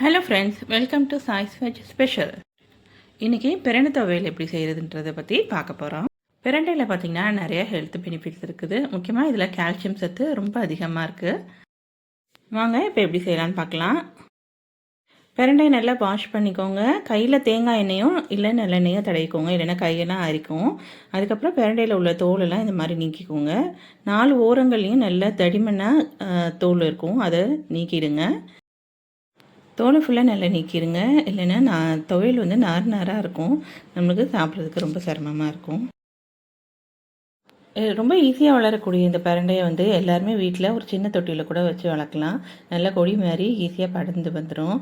Hello friends welcome to choice veg special இன்றைக்கி பிரண்டை துவையல் எப்படி செய்கிறதுன்றதை பற்றி பார்க்க போகிறோம் பிரண்டையில் பார்த்திங்கன்னா நிறைய ஹெல்த் பெனிஃபிட்ஸ் இருக்குது. முக்கியமாக இதில் கால்சியம் சத்து ரொம்ப அதிகமாக இருக்குது வாங்க இப்போ எப்படி செய்யலான்னு பார்க்கலாம். பிரண்டையை நல்லா வாஷ் பண்ணிக்கோங்க. கையில் தேங்காய் எண்ணெயும் இல்லை நல்லெண்ணெயோ தடவிக்கோங்க. இல்லைன்னா கையெல்லாம் அரிக்கும் அதுக்கப்புறம் பிரண்டையில் உள்ள தோலெல்லாம் இந்த மாதிரி நீக்கிக்கோங்க. நாலு ஓரங்கள்லேயும் நல்லா தடிமனாக தோல் இருக்கும். அதை நீக்கிடுங்க. தோலை ஃபுல்லாக நல்லா நீக்கிடுங்க இல்லைன்னா நான் துவையல் வந்து நார் நாராக இருக்கும். நம்மளுக்கு சாப்பிட்றதுக்கு ரொம்ப சிரமமாக இருக்கும். ரொம்ப ஈஸியாக வளரக்கூடிய இந்த பரண்டையை வந்து எல்லாருமே வீட்டில் ஒரு சின்ன தொட்டியில் கூட வச்சு வளர்க்கலாம். நல்லா கொடி மாதிரி ஈஸியாக படர்ந்து வந்துடும்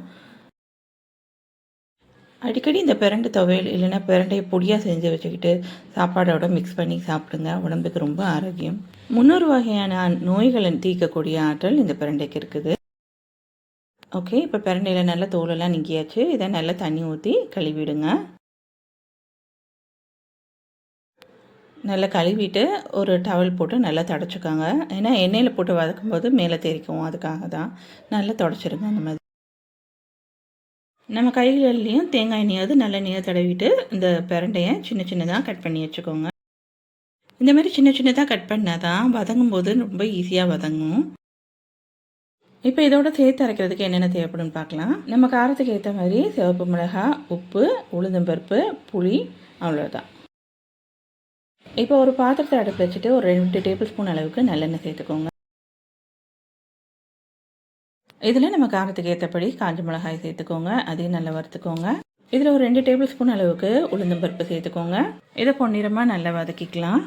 அடிக்கடி இந்த பிரண்டை துவையல் இல்லைன்னா பிரண்டையை பொடியாக செஞ்சு வச்சுக்கிட்டு சாப்பாடோட மிக்ஸ் பண்ணி சாப்பிடுங்க. உடம்புக்கு ரொம்ப ஆரோக்கியம். முன்னூறு வகையான நோய்களை தீர்க்கக்கூடிய ஆற்றல் இந்த பிரண்டைக்கு இருக்குது. ஓகே இப்போ பிரண்டையில் நல்லா தோலெல்லாம் நிற்கியாச்சு இதை நல்லா தண்ணி ஊற்றி கழுவிடுங்க. நல்லா கழுவிட்டு ஒரு டவல் போட்டு நல்லா தொடச்சிக்கோங்க. ஏன்னா எண்ணெயில் போட்டு வதக்கும் போது மேலே தெரிக்கும் அதுக்காக தான் நல்லா தொடச்சிருங்க அந்த மாதிரி. நம்ம கைகள்லேயும் தேங்காய் எண்ணெயாவது எண்ணெயாக தடவிட்டு இந்த பிரண்டையை சின்ன சின்னதாக கட் பண்ணி வச்சுக்கோங்க. இந்த மாதிரி சின்ன சின்னதாக கட் பண்ணால் தான் வதங்கும் போது ரொம்ப ஈஸியாக வதங்கும். இப்போ இதோட சேர்த்து அரைக்கிறதுக்கு என்னென்ன தேவைப்படும்னு பார்க்கலாம். நம்ம காரத்துக்கு ஏற்ற மாதிரி சிவப்பு மிளகா உப்பு உளுந்தம்பருப்பு புளி அவ்வளோதான் இப்போ ஒரு பாத்திரத்தை அடுப்பு வச்சுட்டு ஒரு ரெண்டு டேபிள் ஸ்பூன் அளவுக்கு நல்லெண்ணெய் சேர்த்துக்கோங்க. இதில் நம்ம காரத்துக்கு ஏற்றபடி காஞ்ச மிளகாய் சேர்த்துக்கோங்க. அதையும் நல்லா வறுத்துக்கோங்க. இதில் ஒரு ரெண்டு டேபிள் ஸ்பூன் அளவுக்கு உளுந்தம்பருப்பு சேர்த்துக்கோங்க. இதை பொன்னிறமாக நல்லா வதக்கிக்கலாம்.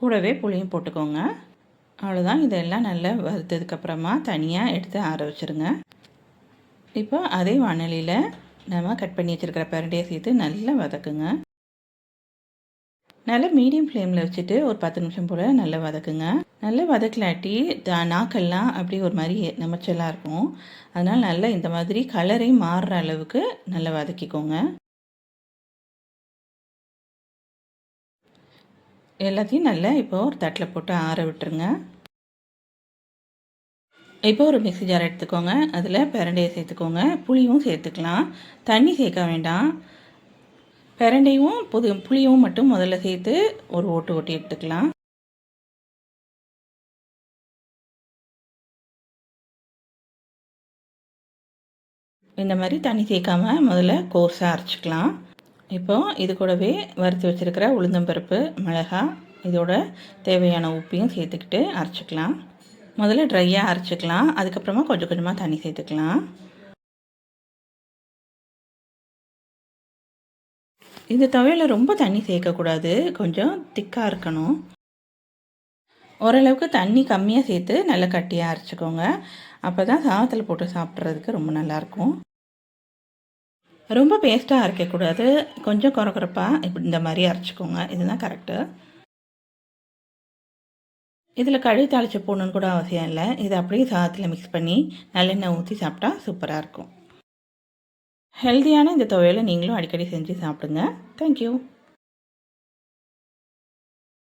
கூடவே புளியும் போட்டுக்கோங்க. அவ்வளோதான் இதெல்லாம் நல்லா வறுத்ததுக்கப்புறமா தனியாக எடுத்து ஆற வச்சுருங்க இப்போ அதே வானலியில் நம்ம கட் பண்ணி வச்சுருக்கிற பரண்டையை சேர்த்து நல்லா வதக்குங்க. நல்லா மீடியம் ஃப்ளேமில் வச்சுட்டு ஒரு பத்து நிமிஷம் போல் நல்லா வதக்குங்க. நல்லா வதக்கலாட்டி நாக்கெல்லாம் அப்படி ஒரு மாதிரி நமச்சலாக இருக்கும். அதனால் நல்லா இந்த மாதிரி கலரையும் மாறுற அளவுக்கு நல்லா வதக்கிக்கோங்க. எல்லாத்தையும் நல்லா இப்போ ஒரு தட்டில் போட்டு ஆற விட்டுருங்க. இப்போ ஒரு மிக்சி ஜார் எடுத்துக்கோங்க. அதில் பிரண்டையை சேர்த்துக்கோங்க. புளியும் சேர்த்துக்கலாம். தண்ணி சேர்க்க வேண்டாம். பிரண்டையும் புது புளியும் மட்டும் முதல்ல சேர்த்து ஒரு ஓட்டு ஓட்டி எடுத்துக்கலாம். இந்த மாதிரி தண்ணி சேர்க்காம முதல்ல கோர்ஸாக அரைச்சிக்கலாம். இப்போது இது கூடவே வறுத்து வச்சுருக்கிற உளுந்தம்பருப்பு மிளகா இதோட தேவையான உப்பையும் சேர்த்துக்கிட்டு அரைச்சிக்கலாம். முதல்ல ட்ரையாக அரைச்சிக்கலாம். அதுக்கப்புறமா கொஞ்சம் கொஞ்சமாக தண்ணி சேர்த்துக்கலாம். இந்த துவையில் ரொம்ப தண்ணி சேர்க்கக்கூடாது. கொஞ்சம் திக்காக இருக்கணும். ஓரளவுக்கு தண்ணி கம்மியாக சேர்த்து நல்லா கட்டியாக அரைச்சிக்கோங்க. அப்போ தான் சாதத்தில் போட்டு சாப்பிட்றதுக்கு ரொம்ப நல்லாயிருக்கும் ரொம்ப பேஸ்ட்டாக அரைக்கக்கூடாது. கொஞ்சம் குறக்குறப்பாக இப்படி இந்த மாதிரி அரைச்சிக்கோங்க. இதுதான் கரெக்டு இதில் கழுவி தாளித்து போடணுன்னு கூட அவசியம் இல்லை. இதை அப்படியே சாதத்தில் மிக்ஸ் பண்ணி நல்லெண்ணெய் ஊற்றி சாப்பிட்டா சூப்பராக இருக்கும். ஹெல்த்தியான இந்த துவையலை நீங்களும் அடிக்கடி செஞ்சு சாப்பிடுங்க. தேங்க்யூ